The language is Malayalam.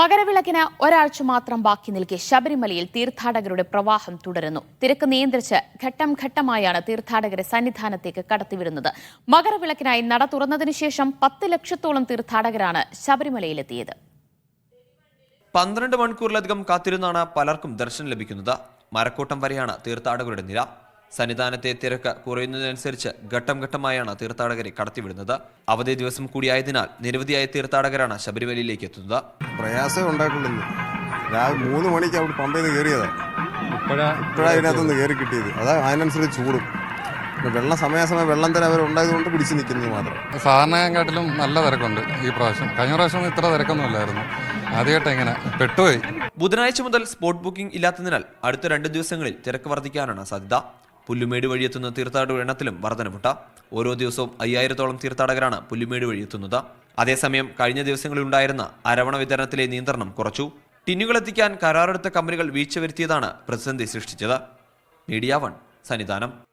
മകരവിളക്കിന് ഒരാഴ്ച മാത്രം ബാക്കി നിൽക്കെ ശബരിമലയിൽ തീർത്ഥാടകരുടെ പ്രവാഹം തുടരുന്നു. തിരക്ക് നിയന്ത്രിച്ച് ഘട്ടം ഘട്ടമായാണ് തീർത്ഥാടകരെ സന്നിധാനത്തേക്ക് കടത്തിവിടുന്നത്. മകരവിളക്കിനായി നട തുറന്നതിനു ശേഷം പത്ത് ലക്ഷത്തോളം തീർത്ഥാടകരാണ് ശബരിമലയിലെത്തിയത്. പന്ത്രണ്ട് മണിക്കൂറിലധികം കാത്തിരുന്നാണ് പലർക്കും ദർശനം ലഭിക്കുന്നത്. മരക്കൂട്ടം വരെയാണ് തീർത്ഥാടകരുടെ നിര. സന്നിധാനത്തെ തിരക്ക് കുറയുന്നതിനനുസരിച്ച് ഘട്ടം ഘട്ടമായാണ് തീർത്ഥാടകരെ കടത്തിവിടുന്നത്. അവധി ദിവസം കൂടിയായതിനാൽ നിരവധിയായ തീർത്ഥാടകരാണ് ശബരിമലയിലേക്ക് എത്തുന്നത്. പ്രയാസം ഉണ്ടായിട്ടുള്ളൂ. രാവിലെ മൂന്ന് മണിക്ക് അവിടെ പമ്പയിൽ നിന്ന് കയറിയതാണ് ഇപ്പോഴാ ഇപ്പോഴാണ് ഇതിനകത്തുനിന്ന് കയറി കിട്ടിയത്. അതാ അതിനനുസരിച്ച് ചൂടും. വെള്ളം സമയാസമയം വെള്ളം തന്നെ അവർ ഉണ്ടായതുകൊണ്ട് പിടിച്ചു നിൽക്കുന്നത് മാത്രം. സാധാരണക്കാട്ടിലും നല്ല തിരക്കുണ്ട് ഈ പ്രാവശ്യം. കഴിഞ്ഞ പ്രാവശ്യം ഇത്ര തിരക്കൊന്നും ഇല്ലായിരുന്നു ആദ്യമായിട്ട് എങ്ങനെ പെട്ടുപോയി. ബുധനാഴ്ച മുതൽ സ്പോട്ട് ബുക്കിംഗ് ഇല്ലാത്തതിനാൽ അടുത്ത രണ്ട് ദിവസങ്ങളിൽ തിരക്ക് വർദ്ധിക്കാനാണ് സാധ്യത. പുല്ലുമേട് വഴിയെത്തുന്ന തീർത്ഥാടകരുടെ എണ്ണത്തിലും വർധനമുട്ട. ഓരോ ദിവസവും അയ്യായിരത്തോളം തീർത്ഥാടകരാണ് പുല്ലുമേട് വഴിയെത്തുന്നത്. അതേസമയം കഴിഞ്ഞ ദിവസങ്ങളിൽ ഉണ്ടായിരുന്ന അരവണ വിതരണത്തിലെ നിയന്ത്രണം കുറച്ചു. ടിന്നുകളെത്തിക്കാൻ കരാറെടുത്ത കമ്പനികൾ വീഴ്ച വരുത്തിയതാണ് പ്രതിസന്ധി സൃഷ്ടിച്ചത്. Media one Sannidhanam.